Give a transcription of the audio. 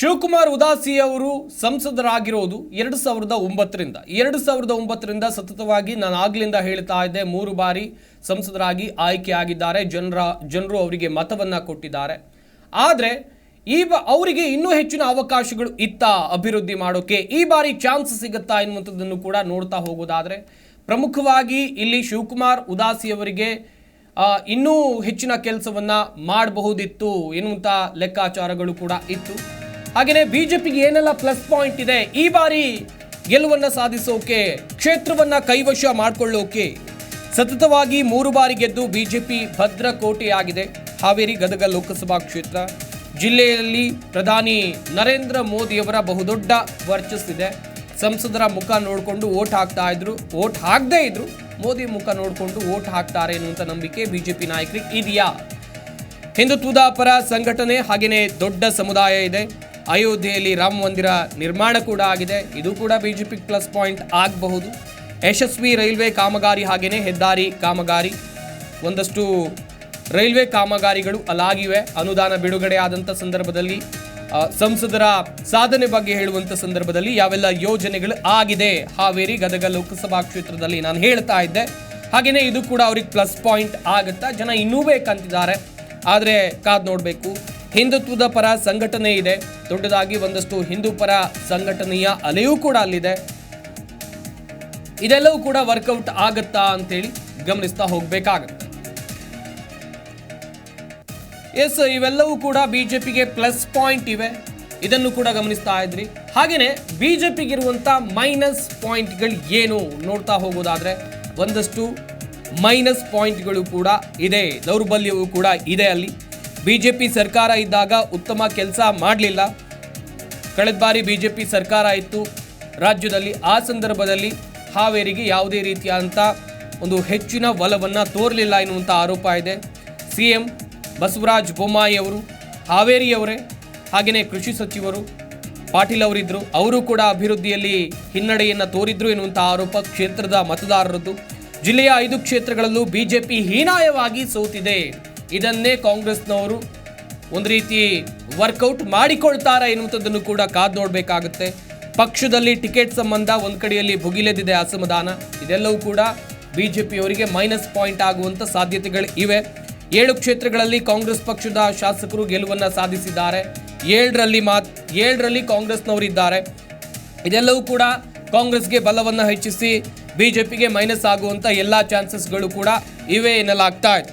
ಶಿವಕುಮಾರ್ ಉದಾಸಿ ಅವರು ಸಂಸದರಾಗಿರೋದು ಎರಡು ಸಾವಿರದ ಒಂಬತ್ತರಿಂದ. ಎರಡು ಸಾವಿರದ ಒಂಬತ್ತರಿಂದ ಸತತವಾಗಿ ನಾನು ಆಗ್ಲಿಂದ ಹೇಳ್ತಾ ಇದ್ದೆ, ಮೂರು ಬಾರಿ ಸಂಸದರಾಗಿ ಆಯ್ಕೆಯಾಗಿದ್ದಾರೆ ಜನರ, ಜನರು ಅವರಿಗೆ ಮತವನ್ನ ಕೊಟ್ಟಿದ್ದಾರೆ. ಆದರೆ, ಈ ಬ, ಅವರಿಗೆ ಇನ್ನೂ ಹೆಚ್ಚಿನ ಅವಕಾಶಗಳು ಇತ್ತ ಅಭಿವೃದ್ಧಿ ಮಾಡೋಕೆ. ಈ ಬಾರಿ ಚಾನ್ಸ್ ಸಿಗುತ್ತಾ ಎನ್ನುವಂಥದ್ದನ್ನು ಕೂಡ ನೋಡ್ತಾ ಹೋಗೋದಾದರೆ, ಪ್ರಮುಖವಾಗಿ ಇಲ್ಲಿ ಶಿವಕುಮಾರ್ ಉದಾಸಿಯವರಿಗೆ ಇನ್ನೂ ಹೆಚ್ಚಿನ ಕೆಲಸವನ್ನು ಮಾಡಬಹುದಿತ್ತು ಎನ್ನುವಂಥ ಲೆಕ್ಕಾಚಾರಗಳು ಕೂಡ ಇತ್ತು. ಹಾಗೆಯೇ ಬಿಜೆಪಿಗೆ ಏನೆಲ್ಲ ಪ್ಲಸ್ ಪಾಯಿಂಟ್ ಇದೆ, ಈ ಬಾರಿ ಗೆಲುವನ್ನ ಸಾಧಿಸೋಕೆ, ಕ್ಷೇತ್ರವನ್ನ ಕೈವಶ ಮಾಡಿಕೊಳ್ಳೋಕೆ ಸತತವಾಗಿ ಮೂರು ಬಾರಿ ಗೆದ್ದು ಬಿಜೆಪಿ ಭದ್ರಕೋಟೆಯಾಗಿದೆ ಹಾವೇರಿ ಗದಗ ಲೋಕಸಭಾ ಕ್ಷೇತ್ರ ಜಿಲ್ಲೆಯಲ್ಲಿ ಪ್ರಧಾನಿ ನರೇಂದ್ರ ಮೋದಿಯವರ ಬಹುದೊಡ್ಡ ವರ್ಚಸ್ಸಿದೆ ಸಂಸದರ ಮುಖ ನೋಡಿಕೊಂಡು ಓಟ್ ಹಾಕ್ತಾ ಇದ್ರು, ಓಟ್ ಹಾಕದೇ ಇದ್ರು, ಮೋದಿ ಮುಖ ನೋಡಿಕೊಂಡು ಓಟ್ ಹಾಕ್ತಾರೆ ಎನ್ನುವಂಥ ನಂಬಿಕೆ ಬಿಜೆಪಿ ನಾಯಕರಿಗೆ ಇದೆಯಾ? ಹಿಂದುತ್ವದ ಪರ ಸಂಘಟನೆ ಹಾಗೆಯೇ ದೊಡ್ಡ ಸಮುದಾಯ ಇದೆ. ಅಯೋಧ್ಯೆಯಲ್ಲಿ ರಾಮ ಮಂದಿರ ನಿರ್ಮಾಣ ಕೂಡ ಆಗಿದೆ. ಇದು ಕೂಡ ಬಿಜೆಪಿ ಪ್ಲಸ್ ಪಾಯಿಂಟ್ ಆಗಬಹುದು. ಯಶಸ್ವಿ ರೈಲ್ವೆ ಕಾಮಗಾರಿ ಹಾಗೆಯೇ ಹೆದ್ದಾರಿ ಕಾಮಗಾರಿ. ಒಂದಷ್ಟು ರೈಲ್ವೆ ಕಾಮಗಾರಿಗಳು ಅಲಾಗಿವೆ. ಅನುದಾನ ಬಿಡುಗಡೆ ಆದಂಥ ಸಂದರ್ಭದಲ್ಲಿ ಸಂಸದರ ಸಾಧನೆ ಬಗ್ಗೆ ಹೇಳುವಂಥ ಸಂದರ್ಭದಲ್ಲಿ ಯಾವೆಲ್ಲ ಯೋಜನೆಗಳು ಆಗಿದೆ. ಹಾವೇರಿ ಗದಗ ಲೋಕಸಭಾ ಕ್ಷೇತ್ರದಲ್ಲಿ ನಾನು ಹೇಳ್ತಾ ಇದ್ದೆ. ಹಾಗೆಯೇ ಇದು ಕೂಡ ಅವ್ರಿಗೆ ಪ್ಲಸ್ ಪಾಯಿಂಟ್ ಆಗುತ್ತಾ ಜನ ಇನ್ನೂ ಬೇಕಂತಿದ್ದಾರೆ. ಆದರೆ ಕಾದು ನೋಡಬೇಕು. ಹಿಂದುತ್ವದ ಪರ ಸಂಘಟನೆ ಇದೆ. ದೊಡ್ಡದಾಗಿ ಒಂದಷ್ಟು ಹಿಂದೂ ಪರ ಸಂಘಟನೆಯ ಅಲೆಯೂ ಕೂಡ ಅಲ್ಲಿದೆ. ಇದೆಲ್ಲವೂ ಕೂಡ ವರ್ಕೌಟ್ ಆಗುತ್ತಾ ಅಂತೇಳಿ ಗಮನಿಸ್ತಾ ಹೋಗ್ಬೇಕಾಗತ್ತೆ. ಎಸ್ ಇವೆಲ್ಲವೂ ಕೂಡ ಬಿಜೆಪಿಗೆ ಪ್ಲಸ್ ಪಾಯಿಂಟ್ ಇವೆ. ಇದನ್ನು ಕೂಡ ಗಮನಿಸ್ತಾ ಇದ್ರಿ. ಹಾಗೇನೆ ಬಿಜೆಪಿಗೆ ಇರುವಂತ ಮೈನಸ್ ಪಾಯಿಂಟ್ಗಳು ಏನು ನೋಡ್ತಾ ಹೋಗೋದಾದ್ರೆ ಒಂದಷ್ಟು ಮೈನಸ್ ಪಾಯಿಂಟ್ಗಳು ಕೂಡ ಇದೆ. ದೌರ್ಬಲ್ಯವೂ ಕೂಡ ಇದೆ ಅಲ್ಲಿ. ಬಿಜೆಪಿ ಸರ್ಕಾರ ಇದ್ದಾಗ ಉತ್ತಮ ಕೆಲಸ ಮಾಡಲಿಲ್ಲ. ಕಳೆದ ಬಾರಿ ಬಿಜೆಪಿ ಸರ್ಕಾರ ಇತ್ತು. ರಾಜ್ಯದಲ್ಲಿ ಆ ಸಂದರ್ಭದಲ್ಲಿ ಹಾವೇರಿಗೆ ಯಾವುದೇ ರೀತಿಯಾದಂಥ ಒಂದು ಹೆಚ್ಚಿನ ಒಲವನ್ನು ತೋರಲಿಲ್ಲ ಎನ್ನುವಂಥ ಆರೋಪ ಇದೆ. ಸಿ ಎಂ ಬಸವರಾಜ ಬೊಮ್ಮಾಯಿ ಅವರು, ಹಾವೇರಿಯವರೇ ಹಾಗೆಯೇ ಕೃಷಿ ಸಚಿವರು ಪಾಟೀಲ್ ಅವರಿದ್ದರು ಅವರು ಕೂಡ ಅಭಿವೃದ್ಧಿಯಲ್ಲಿ ಹಿನ್ನಡೆಯನ್ನು ತೋರಿದ್ರು ಎನ್ನುವಂಥ ಆರೋಪ ಕ್ಷೇತ್ರದ ಮತದಾರರದ್ದು. ಜಿಲ್ಲೆಯ ಐದು ಕ್ಷೇತ್ರಗಳಲ್ಲೂ ಬಿಜೆಪಿ ಹೀನಾಯವಾಗಿ ಸೋತಿದೆ. ಇದನ್ನೇ ಕಾಂಗ್ರೆಸ್ನವರು ಒಂದು ರೀತಿ ವರ್ಕೌಟ್ ಮಾಡಿಕೊಳ್ತಾರಾ ಎನ್ನುವಂಥದ್ದನ್ನು ಕೂಡ ಕಾದು ನೋಡಬೇಕಾಗುತ್ತೆ. ಪಕ್ಷದಲ್ಲಿ ಟಿಕೆಟ್ ಸಂಬಂಧ ಒಂದು ಕಡೆಯಲ್ಲಿ ಭುಗಿಲೆದಿದೆ ಅಸಮಾಧಾನ, ಇದೆಲ್ಲವೂ ಕೂಡ ಬಿ ಜೆ ಪಿಯವರಿಗೆ ಮೈನಸ್ ಪಾಯಿಂಟ್ ಆಗುವಂಥ ಸಾಧ್ಯತೆಗಳು ಇವೆ. ಏಳು ಕ್ಷೇತ್ರಗಳಲ್ಲಿ ಕಾಂಗ್ರೆಸ್ ಪಕ್ಷದ ಶಾಸಕರು ಗೆಲುವನ್ನು ಸಾಧಿಸಿದ್ದಾರೆ. ಏಳರಲ್ಲಿ ಮಾತ್, ಏಳರಲ್ಲಿ ಕಾಂಗ್ರೆಸ್ನವರಿದ್ದಾರೆ ಇದೆಲ್ಲವೂ ಕೂಡ ಕಾಂಗ್ರೆಸ್ಗೆ ಬಲವನ್ನು ಹೆಚ್ಚಿಸಿ ಬಿ ಜೆ ಪಿಗೆ ಮೈನಸ್ ಆಗುವಂಥ ಎಲ್ಲ ಚಾನ್ಸಸ್ಗಳು ಕೂಡ ಇವೆ ಎನ್ನಲಾಗ್ತಾ ಇದೆ.